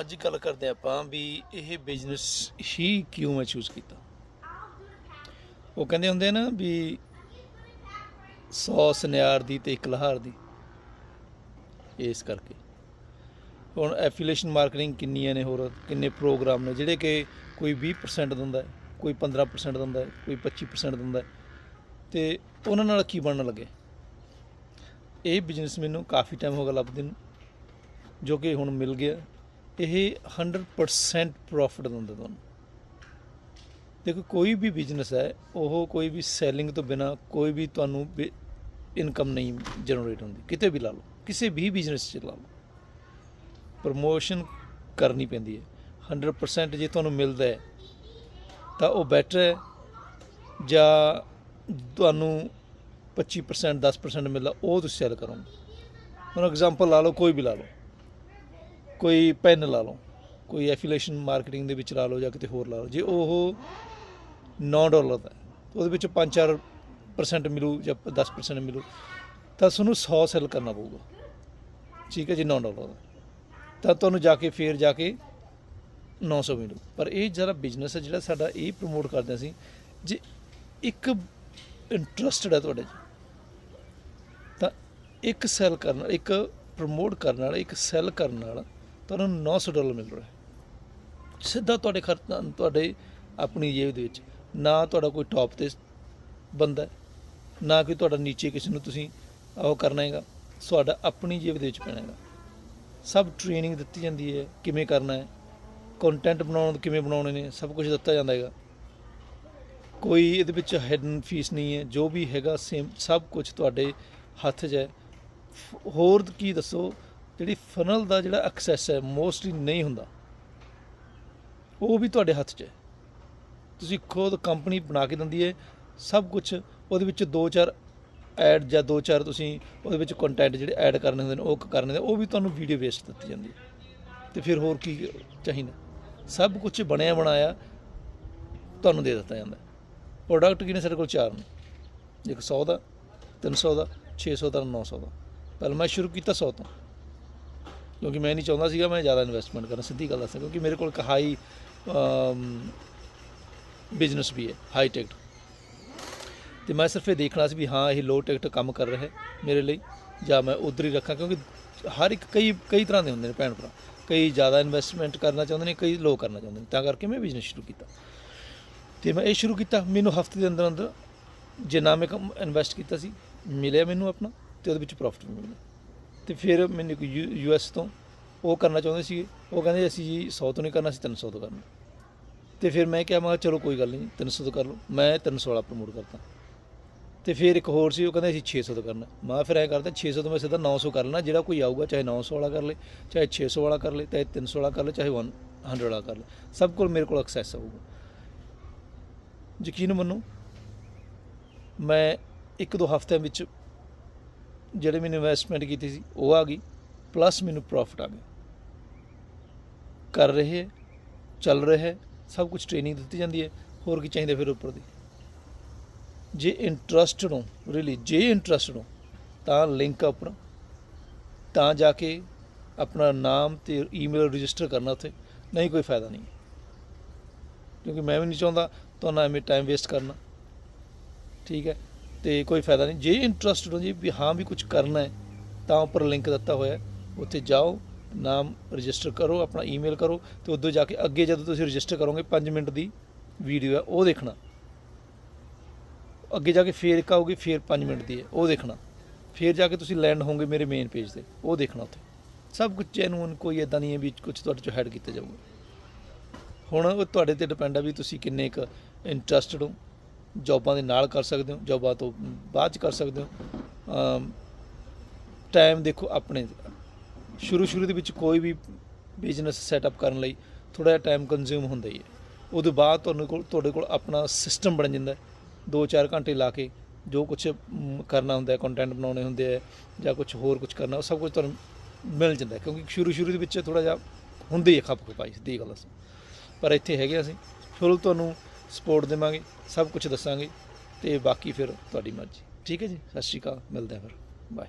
ਅੱਜ ਗੱਲ ਕਰਦੇ ਆਪਾਂ ਵੀ ਇਹ ਬਿਜ਼ਨਸ ਹੀ ਕਿਉਂ ਮੈਂ ਚੂਜ਼ ਕੀਤਾ? ਉਹ ਕਹਿੰਦੇ ਹੁੰਦੇ ਆ ਨਾ ਵੀ 100 ਸਨਿਆਰ ਦੀ ਤੇ ਇੱਕ ਲਹਾਰ ਦੀ। ਇਸ ਕਰਕੇ। ਹੁਣ ਐਫੀਲੀਏਸ਼ਨ ਮਾਰਕੀਟਿੰਗ ਕਿੰਨੀਆਂ ਨੇ ਹੋਰ, ਕਿੰਨੇ ਪ੍ਰੋਗਰਾਮ ਨੇ, ਜਿਹੜੇ ਕਿ ਕੋਈ 20% ਦਿੰਦਾ ਕੋਈ 15% ਦਿੰਦਾ ਕੋਈ 25% ਦਿੰਦਾ ਹੈ। ਤੇ ਉਹਨਾਂ ਨਾਲ ਕੀ ਬਣਨ ਲੱਗੇ? ਇਹ ਬਿਜ਼ਨਸ ਮੈਨੂੰ ਕਾਫੀ ਟਾਈਮ ਹੋ ਗਿਆ ਲੱਭਦੇ ਨੂੰ, ਜੋ ਕਿ ਹੁਣ ਮਿਲ ਗਿਆ। ਇਹ 100% ਪ੍ਰੋਫਿਟ ਦਿੰਦਾ ਤੁਹਾਨੂੰ। ਦੇਖੋ, ਕੋਈ ਵੀ ਬਿਜ਼ਨਸ ਹੈ, ਉਹ ਕੋਈ ਵੀ ਸੈਲਿੰਗ ਤੋਂ ਬਿਨਾ ਕੋਈ ਵੀ ਤੁਹਾਨੂੰ ਇਨਕਮ ਨਹੀਂ ਜਨਰੇਟ ਹੁੰਦੀ। ਕਿਤੇ ਵੀ ਲਾ ਲਓ, ਕਿਸੇ ਵੀ ਬਿਜ਼ਨਸ 'ਚ ਲਾ ਲਓ। ਪ੍ਰਮੋਸ਼ਨ ਕਰਨੀ ਪੈਂਦੀ ਹੈ। 100% ਜੇ ਤੁਹਾਨੂੰ ਮਿਲਦਾ ਹੈ, ਤਾਂ ਉਹ ਬੈਟਰ ਹੈ। ਜਾਂ ਤੁਹਾਨੂੰ 25% 10% ਮਿਲਦਾ, ਉਹ ਤੁਸੀਂ ਸੈਲ ਕਰੋਗੇ। ਹੁਣ ਐਗਜ਼ਾਮਪਲ ਲਾ ਲਓ, ਕੋਈ ਵੀ ਲਾ ਲਓ। ਕੋਈ ਪੈਨ ਲਾ ਲਓ, ਕੋਈ ਐਫੀਲੀਏਸ਼ਨ ਮਾਰਕੀਟਿੰਗ ਦੇ ਵਿੱਚ ਲਾ ਲਓ ਜਾਂ ਕਿਤੇ ਹੋਰ ਲਾ ਲਓ, ਜੇ ਉਹ 9 ਡਾਲਰ ਦਾ ਉਹਦੇ ਵਿੱਚ 5-4% ਮਿਲੂ ਜਾਂ 10% ਮਿਲੂ, ਤਾਂ ਤੁਹਾਨੂੰ 100 ਸੈਲ ਕਰਨਾ ਪਊਗਾ। ਠੀਕ ਹੈ ਜੀ 9 ਡਾਲਰ ਦਾ। ਤਾਂ ਤੁਹਾਨੂੰ ਜਾ ਕੇ, ਫੇਰ ਜਾ ਕੇ 900 ਮਿਲੂ। ਪਰ ਇਹ ਜਿਹੜਾ ਬਿਜ਼ਨਸ ਹੈ, ਜਿਹੜਾ ਸਾਡਾ ਇਹ ਪ੍ਰਮੋਟ ਕਰਦੇ ਅਸੀਂ, ਜੇ ਇੱਕ ਇੰਟਰਸਟਡ ਹੈ ਤੁਹਾਡੇ 'ਚ, ਤਾਂ ਇੱਕ ਸੈਲ ਕਰਨ ਇੱਕ ਪ੍ਰਮੋਟ ਕਰਨ ਨਾਲ, ਇੱਕ ਸੈਲ ਕਰਨ ਨਾਲ ਤੁਹਾਨੂੰ 900 ਡਾਲਰ ਮਿਲ ਰਿਹਾ ਸਿੱਧਾ ਤੁਹਾਡੇ ਖਰਚਾ ਤੁਹਾਡੇ ਆਪਣੀ ਜੇਬ ਦੇ ਵਿੱਚ। ਨਾ ਤੁਹਾਡਾ ਕੋਈ ਟੌਪ ਤੇ ਬੰਦਾ ਨਾ ਕੋਈ ਤੁਹਾਡਾ ਨੀਚੇ ਕਿਸੇ ਨੂੰ ਤੁਸੀਂ ਉਹ ਕਰਨਾ ਹੈਗਾ। ਤੁਹਾਡਾ ਆਪਣੀ ਜੇਬ ਦੇ ਵਿੱਚ ਪੈਣਾ ਹੈਗਾ। ਸਭ ਟ੍ਰੇਨਿੰਗ ਦਿੱਤੀ ਜਾਂਦੀ ਹੈ, ਕਿਵੇਂ ਕਰਨਾ ਹੈ ਕੰਟੈਂਟ ਬਣਾਉਣ ਕਿਵੇਂ ਬਣਾਉਣੇ ਨੇ, ਸਭ ਕੁਝ ਦਿੱਤਾ ਜਾਂਦਾ ਹੈਗਾ। ਕੋਈ ਇਹਦੇ ਵਿੱਚ ਹੈਡਨ ਫੀਸ ਨਹੀਂ ਹੈ, ਜੋ ਵੀ ਹੈਗਾ ਸੇਮ ਸਭ ਕੁਝ ਤੁਹਾਡੇ ਹੱਥ 'ਚ ਹੈ। ਹੋਰ ਕੀ ਦੱਸੋ ਜਿਹੜੀ ਫਨਲ ਦਾ ਜਿਹੜਾ ਐਕਸੈਸ ਹੈ ਮੋਸਟਲੀ ਨਹੀਂ ਹੁੰਦਾ। ਉਹ ਵੀ ਤੁਹਾਡੇ ਹੱਥ 'ਚ ਹੈ। ਤੁਸੀਂ ਖੁਦ ਕੰਪਨੀ ਬਣਾ ਕੇ ਦਿੰਦੀ ਹੈ, ਸਭ ਕੁਝ ਉਹਦੇ ਵਿੱਚ ਦੋ ਚਾਰ ਐਡ ਜਾਂ ਦੋ ਚਾਰ ਤੁਸੀਂ ਉਹਦੇ ਵਿੱਚ ਕੰਟੈਂਟ ਜਿਹੜੇ ਐਡ ਕਰਨੇ ਹੁੰਦੇ ਨੇ, ਉਹ ਕਰਨੇ ਨੇ, ਉਹ ਵੀ ਤੁਹਾਨੂੰ ਵੀਡੀਓ ਵੇਸਟ ਦਿੱਤੀ ਜਾਂਦੀ ਹੈ। ਤੇ ਫਿਰ ਹੋਰ ਕੀ ਚਾਹੀਦਾ? ਸਭ ਕੁਝ ਬਣਿਆ ਬਣਾਇਆ ਤੁਹਾਨੂੰ ਦੇ ਦਿੱਤਾ ਜਾਂਦਾ ਪ੍ਰੋਡਕਟ ਕਿਨੇ ਸਾਡੇ ਕੋਲ ਚਾਰ ਨੇ? ਇੱਕ 100 ਦਾ 300 ਦਾ 600 ਦਾ 900 ਦਾ। ਪਹਿਲਾਂ ਮੈਂ ਸ਼ੁਰੂ ਕੀਤਾ 100 ਤੋਂ। ਕਿਉਂਕਿ ਮੈਂ ਨਹੀਂ ਚਾਹੁੰਦਾ ਸੀਗਾ ਮੈਂ ਜ਼ਿਆਦਾ ਇਨਵੈਸਟਮੈਂਟ ਕਰਾਂ ਸਿੱਧੀ ਗੱਲ ਦੱਸਾਂ, ਕਿਉਂਕਿ ਮੇਰੇ ਕੋਲ ਇੱਕ ਹਾਈ ਬਿਜ਼ਨਸ ਵੀ ਹੈ ਹਾਈ ਟਿਕਟ ਤੇ ਮੈਂ ਸਿਰਫ ਇਹ ਦੇਖਣਾ ਸੀ ਵੀ ਹਾਂ, ਇਹ ਲੋ ਟਿਕਟ ਕੰਮ ਕਰ ਰਿਹਾ ਮੇਰੇ ਲਈ, ਜਾਂ ਮੈਂ ਉਧਰ ਹੀ ਰੱਖਾਂ, ਕਿਉਂਕਿ ਹਰ ਇੱਕ ਕਈ ਕਈ ਤਰ੍ਹਾਂ ਦੇ ਹੁੰਦੇ ਨੇ ਭੈਣ ਭਰਾ। ਕਈ ਜ਼ਿਆਦਾ ਇਨਵੈਸਟਮੈਂਟ ਕਰਨਾ ਚਾਹੁੰਦੇ ਨੇ, ਕਈ ਲੋ ਕਰਨਾ ਚਾਹੁੰਦੇ ਨੇ। ਤਾਂ ਕਰਕੇ ਮੈਂ ਬਿਜ਼ਨਸ ਸ਼ੁਰੂ ਕੀਤਾ। ਤੇ ਮੈਂ ਇਹ ਸ਼ੁਰੂ ਕੀਤਾ, ਮੈਨੂੰ ਹਫ਼ਤੇ ਦੇ ਅੰਦਰ ਅੰਦਰ ਜਿੰਨਾ ਮੈਂ ਇਨਵੈਸਟ ਕੀਤਾ ਸੀ, ਮਿਲਿਆ ਮੈਨੂੰ ਆਪਣਾ, ਤੇ ਉਹਦੇ ਵਿੱਚ ਪ੍ਰੋਫਿਟ ਵੀ ਮਿਲਿਆ। ਤੇ ਫਿਰ ਮੈਨੂੰ ਇੱਕ ਯੂ ਐਸ ਤੋਂ ਉਹ ਕਰਨਾ ਚਾਹੁੰਦੇ ਸੀ ਉਹ ਕਹਿੰਦੇ ਅਸੀਂ ਜੀ 100 ਤੋਂ ਨਹੀਂ ਕਰਨਾ ਸੀ 300 ਤੋਂ ਕਰਨਾ। ਤੇ ਫਿਰ ਮੈਂ ਕਿਹਾ ਮੈਂ ਕਿਹਾ ਚਲੋ ਕੋਈ ਗੱਲ ਨਹੀਂ 300 ਤੋਂ ਕਰ ਲਓ। ਮੈਂ 300 ਵਾਲਾ ਪ੍ਰਮੋਟ ਕਰਤਾ। ਤੇ ਫਿਰ ਇੱਕ ਹੋਰ ਸੀ, ਉਹ ਕਹਿੰਦੇ ਅਸੀਂ 600 ਤੋਂ ਕਰਨਾ। ਮੈਂ ਫਿਰ ਐ ਕਰਦਾ 600 ਤੋਂ ਮੈਂ ਸਿੱਧਾ 900 ਕਰ ਲੈਣਾ। ਜਿਹੜਾ ਕੋਈ ਆਊਗਾ, ਚਾਹੇ 900 ਵਾਲਾ ਕਰ ਲੇ, ਚਾਹੇ 600 ਵਾਲਾ ਕਰ ਲੇ, ਚਾਹੇ 300 ਵਾਲਾ ਕਰ ਲੇ, ਚਾਹੇ 100 ਵਾਲਾ ਕਰ ਲੇ। ਸਭ ਕੋਲ ਮੇਰੇ ਕੋਲ ਐਕਸੈਸ ਹੋਊਗਾ। ਯਕੀਨ ਮੰਨੋ, ਮੈਂ ਇੱਕ ਦੋ ਹਫ਼ਤਿਆਂ ਵਿੱਚ ਜਿਹੜੇ ਮੈਨੂੰ ਇਨਵੈਸਟਮੈਂਟ ਕੀਤੀ ਸੀ, ਉਹ ਆ ਗਈ ਪਲੱਸ ਮੈਨੂੰ ਪ੍ਰੋਫਿਟ ਆ ਗਿਆ ਕਰ ਰਹੇ, ਚੱਲ ਰਿਹਾ, ਸਭ ਕੁਝ ਟ੍ਰੇਨਿੰਗ ਦਿੱਤੀ ਜਾਂਦੀ ਹੈ, ਹੋਰ ਕੀ ਚਾਹੀਦਾ ਫਿਰ ਉੱਪਰ ਦੀ? ਜੇ ਇੰਟਰਸਟਡ ਹੋ ਰੀਲੀ ਜੇ ਇੰਟਰਸਟਡ ਹੋ ਤਾਂ ਲਿੰਕ ਆਪਣਾ ਤਾਂ ਜਾ ਕੇ ਆਪਣਾ ਨਾਮ ਤੇ ਈਮੇਲ ਰਜਿਸਟਰ ਕਰਨਾ ਉੱਥੇ, ਨਹੀਂ ਕੋਈ ਫਾਇਦਾ ਨਹੀਂ। ਕਿਉਂਕਿ ਮੈਂ ਵੀ ਨਹੀਂ ਚਾਹੁੰਦਾ ਤੁਹਾਨੂੰ ਐਵੇਂ ਟਾਈਮ ਵੇਸਟ ਕਰਨਾ। ਠੀਕ ਹੈ? ਤੇ ਕੋਈ ਫਾਇਦਾ ਨਹੀਂ। ਜੇ ਇੰਟਰਸਟਡ ਹੋ ਜੀ ਵੀ ਹਾਂ ਵੀ ਕੁਝ ਕਰਨਾ ਹੈ, ਤਾਂ ਉੱਪਰ ਲਿੰਕ ਦਿੱਤਾ ਹੋਇਆ ਉੱਥੇ ਜਾਓ, ਨਾਮ ਰਜਿਸਟਰ ਕਰੋ, ਆਪਣਾ ਈਮੇਲ ਕਰੋ ਤੇ ਉਦੋਂ ਜਾ ਕੇ ਅੱਗੇ ਜਦੋਂ ਤੁਸੀਂ ਰਜਿਸਟਰ ਕਰੋਗੇ 5 ਮਿੰਟ ਦੀ ਵੀਡੀਓ ਹੈ, ਉਹ ਦੇਖਣਾ। ਅੱਗੇ ਜਾ ਕੇ ਫੇਰ ਇੱਕ ਆਊਗੀ, ਫੇਰ 5 ਮਿੰਟ ਦੀ ਹੈ, ਉਹ ਦੇਖਣਾ। ਫੇਰ ਜਾ ਕੇ ਤੁਸੀਂ ਲੈਂਡ ਹੋਵੋਗੇ ਮੇਰੇ ਮੇਨ ਪੇਜ ਤੇ, ਉਹ ਦੇਖਣਾ ਉੱਥੇ। ਸਭ ਕੁਝ ਜੈਨੂਨ ਕੋਈ ਇਦਾਂ ਨਹੀਂ ਹੈ ਵੀ ਕੁਝ ਤੁਹਾਡੇ ਚੋਂ ਹੈਡ ਕੀਤਾ ਜਾਊਗਾ। ਹੁਣ ਉਹ ਤੁਹਾਡੇ ਤੇ ਡਿਪੈਂਡ ਆ ਵੀ ਤੁਸੀਂ ਕਿੰਨੇ ਕੁ ਇੰਟਰਸਟਡ ਹੋ। ਜੌਬਾਂ ਦੇ ਨਾਲ ਕਰ ਸਕਦੇ ਹੋ, ਜੌਬਾਂ ਤੋਂ ਬਾਅਦ ਚ ਕਰ ਸਕਦੇ ਹੋ। ਟਾਈਮ ਦੇਖੋ ਆਪਣੇ ਸ਼ੁਰੂ ਸ਼ੁਰੂ ਦੇ ਵਿੱਚ ਕੋਈ ਵੀ ਬਿਜ਼ਨਸ ਸੈਟਅਪ ਕਰਨ ਲਈ ਥੋੜਾ ਜਿਹਾ ਟਾਈਮ ਕੰਜ਼ਿਊਮ ਹੁੰਦਾ ਹੀ ਹੈ। ਉਦੋਂ ਬਾਅਦ ਤੁਹਾਨੂੰ ਕੋਲ, ਤੁਹਾਡੇ ਕੋਲ ਆਪਣਾ ਸਿਸਟਮ ਬਣ ਜਾਂਦਾ ਹੈ। 2-4 ਘੰਟੇ ਲਾ ਕੇ ਜੋ ਕੁਝ ਕਰਨਾ ਹੁੰਦਾ ਹੈ ਕੰਟੈਂਟ ਬਣਾਉਣੇ ਹੁੰਦੇ ਆ ਜਾਂ ਕੁਝ ਹੋਰ ਕੁਝ ਕਰਨਾ, ਉਹ ਸਭ ਕੁਝ ਤੁਹਾਨੂੰ ਮਿਲ ਜਾਂਦਾ ਕਿਉਂਕਿ ਸ਼ੁਰੂ ਸ਼ੁਰੂ ਦੇ ਵਿੱਚ ਥੋੜਾ ਜਿਹਾ ਹੁੰਦੀ ਹੈ ਖੱਪ ਖਪਾਈ ਸਿੱਧੀ ਗੱਲ ਦੱਸਾਂ ਪਰ ਇੱਥੇ ਹੈਗੇ ਅਸੀਂ। ਫਿਰ ਤੁਹਾਨੂੰ ਸਪੋਰਟ ਦੇਵਾਂਗੇ, ਸਭ ਕੁਝ ਦੱਸਾਂਗੇ ਤੇ ਬਾਕੀ ਫਿਰ ਤੁਹਾਡੀ ਮਰਜ਼ੀ। ਠੀਕ ਹੈ ਜੀ? ਸਤਿ ਸ਼੍ਰੀ ਅਕਾਲ, ਮਿਲਦੇ ਹਾਂ ਫਿਰ। ਬਾਏ